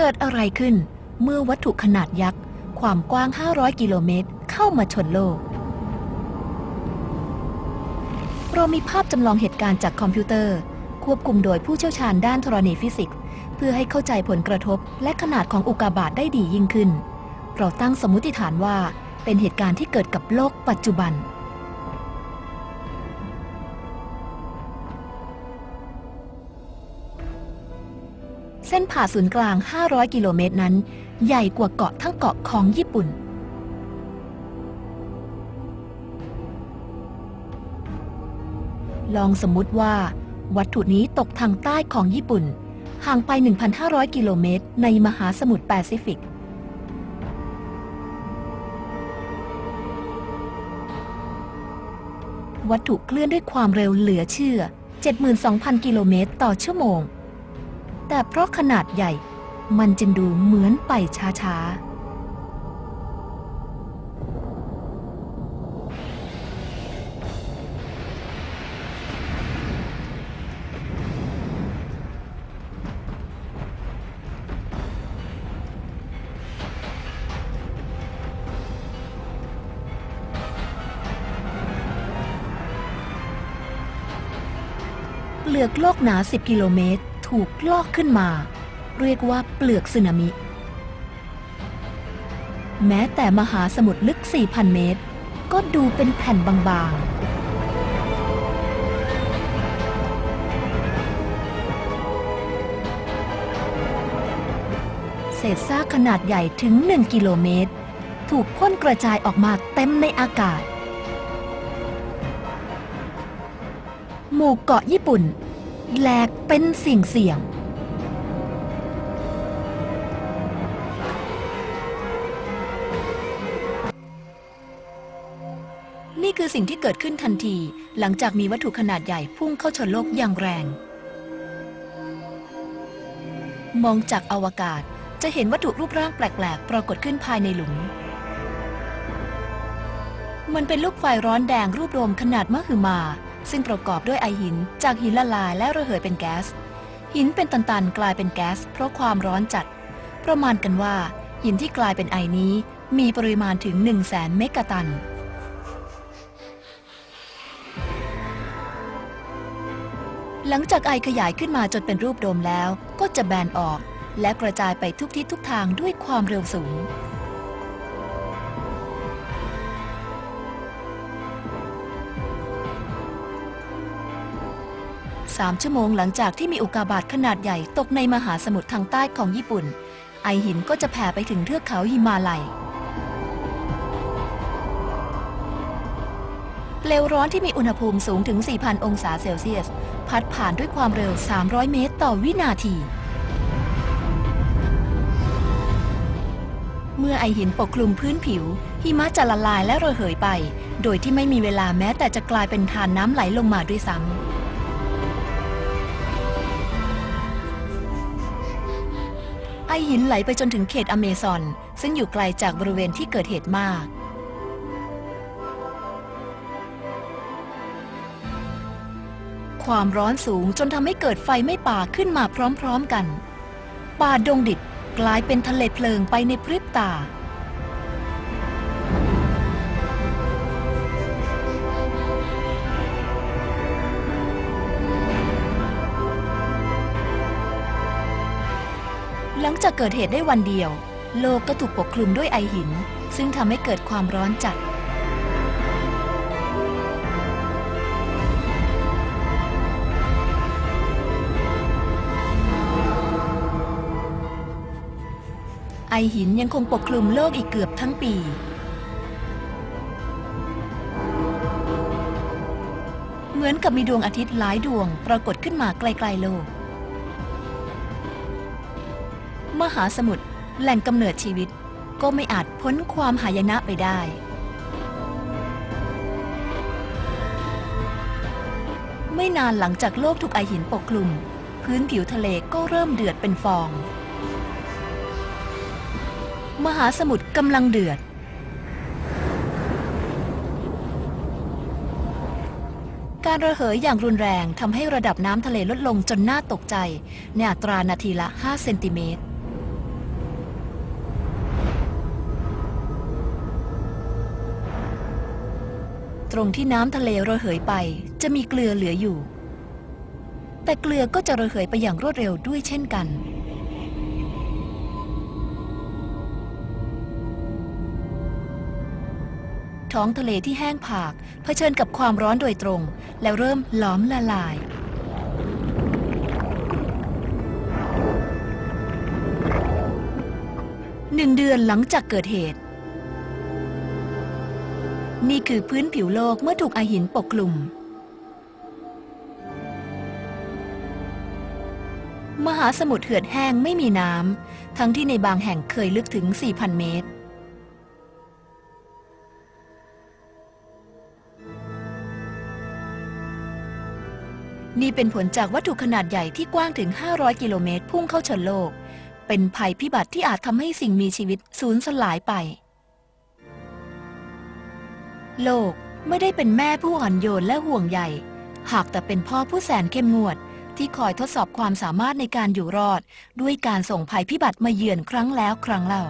เกิดอะไรขึ้น เมื่อวัตถุขนาดยักษ์ ความกว้าง 500 กิโลเมตร เข้ามาชนโลก เรามีภาพจำลองเหตุการณ์จากคอมพิวเตอร์ ควบคุมโดยผู้เชี่ยวชาญด้านธรณีฟิสิกส์ เพื่อให้เข้าใจผลกระทบ และขนาดของอุกกาบาตได้ดียิ่งขึ้น เราตั้งสมมติฐานว่าเป็นเหตุการณ์ที่เกิดกับโลกปัจจุบัน เส้นผ่าศูนย์กลาง 500 กิโลเมตรนั้น ใหญ่กว่าเกาะทั้งเกาะของญี่ปุ่น ลองสมมุติว่า วัตถุนี้ตกทางใต้ของญี่ปุ่น ห่างไป 1,500 กิโลเมตร ในมหาสมุทรแปซิฟิกวัตถุเคลื่อนด้วยความเร็วเหลือเชื่อ 72,000 กิโลเมตรต่อชั่วโมง แต่เพราะขนาดใหญ่มันจึงดูเหมือนไปช้าๆเปลือกโลกหนา 10 กิโลเมตร ถูกลอกขึ้นมา เรียกว่าเปลือกสึนามิ แม้แต่มหาสมุทรลึก 4,000 เมตร ก็ดูเป็นแผ่นบางๆเศษซากขนาดใหญ่ถึง 1 กิโลเมตร ถูกพ่นกระจายออกมาเต็มในอากาศ หมู่เกาะญี่ปุ่น แหลกเป็นสิ่งเสี่ยงนี่คือสิ่งที่เกิดขึ้นทันที หลังจากมีวัตถุขนาดใหญ่พุ่งเข้าชนโลกอย่างแรง มองจากอวกาศจะเห็นวัตถุรูปร่างแปลก ๆ ปรากฏขึ้นภายในหลุม มันเป็นลูกไฟร้อนแดงรูปโดมขนาดมหึมา ซึ่งประกอบด้วยไอหิน จากหินละลายและระเหยเป็นแก๊ส หินเป็นตันๆกลายเป็นแก๊สเพราะความร้อนจัด ประมาณกันว่า หินที่กลายเป็นไอนี้มีปริมาณถึง 1 0 0 0 0แสนเมกะตัน หลังจากไอขยายขึ้นมาจนเป็นรูปโดมแล้ว ก็จะแบนออก และกระจายไปทุกทิศทุกทางด้วยความเร็วสูง สามชั่วโมงหลังจากที่มีอุกกาบาตขนาดใหญ่ตกในมหาสมุทรทางใต้ของญี่ปุ่น ไอหินก็จะแผ่ไปถึงเทือกเขาหิมาลัย เปลวร้อนที่มีอุณหภูมิสูงถึง 4,000 องศาเซลเซียส พัดผ่านด้วยความเร็ว 300 เมตรต่อวินาที เมื่อไอหินปกคลุมพื้นผิว หิมะจะละลายและระเหยไป โดยที่ไม่มีเวลาแม้แต่จะกลายเป็นทานน้ำไหลลงมาด้วยซ้ำ ไอหินไหลไปจนถึงเขตอเมซอน ซึ่งอยู่ไกลจากบริเวณที่เกิดเหตุมาก ความร้อนสูงจนทำให้เกิดไฟไม่ป่าขึ้นมาพร้อมๆกัน ป่าดงดิบกลายเป็นทะเลเพลิงไปในพริบตา หลังจากเกิดเหตุได้วันเดียว โลกก็ถูกปกคลุมด้วยไอหิน ซึ่งทำให้เกิดความร้อนจัด ไอหินยังคงปกคลุมโลกอีกเกือบทั้งปี เหมือนกับมีดวงอาทิตย์หลายดวงปรากฏขึ้นมาไกลๆโลก มหาสมุทรแหล่งกำเนิดชีวิต ก็ไม่อาจพ้นความหายนะไปได้ ไม่นานหลังจากโลกถูกไอหินปกคลุม พื้นผิวทะเลก็เริ่มเดือดเป็นฟอง มหาสมุทรกำลังเดือด การระเหยอย่างรุนแรงทำให้ระดับน้ำทะเลลดลงจนน่าตกใจในอัตรานาทีละ 5 เซนติเมตร รงที่น้ำทะเลระเหยไป จะมีเกลือเหลืออยู่ แต่เกลือก็จะระเหยไปอย่างรวดเร็วด้วยเช่นกัน ท้องทะเลที่แห้งผากเผชิญกับความร้อนโดยตรง แล้วเริ่มหลอมละลายหนึ่งเดือนหลังจากเกิดเหตุ นี่คือพื้นผิวโลกเมื่อถูกไอหินปกคลุม มหาสมุทรเหือดแห้งไม่มีน้ำ ทั้งที่ในบางแห่งเคยลึกถึง 4,000 เมตร นี่เป็นผลจากวัตถุขนาดใหญ่ที่กว้างถึง 500 กิโลเมตรพุ่งเข้าชนโลก เป็นภัยพิบัติที่อาจทำให้สิ่งมีชีวิตสูญสลายไป โลกไม่ได้เป็นแม่ผู้อ่อนโยนและห่วงใยหากแต่เป็นพ่อผู้แสนเข้มงวด ที่คอยทดสอบความสามารถในการอยู่รอด ด้วยการส่งภัยพิบัติมาเยือนครั้งแล้วครั้งเล่า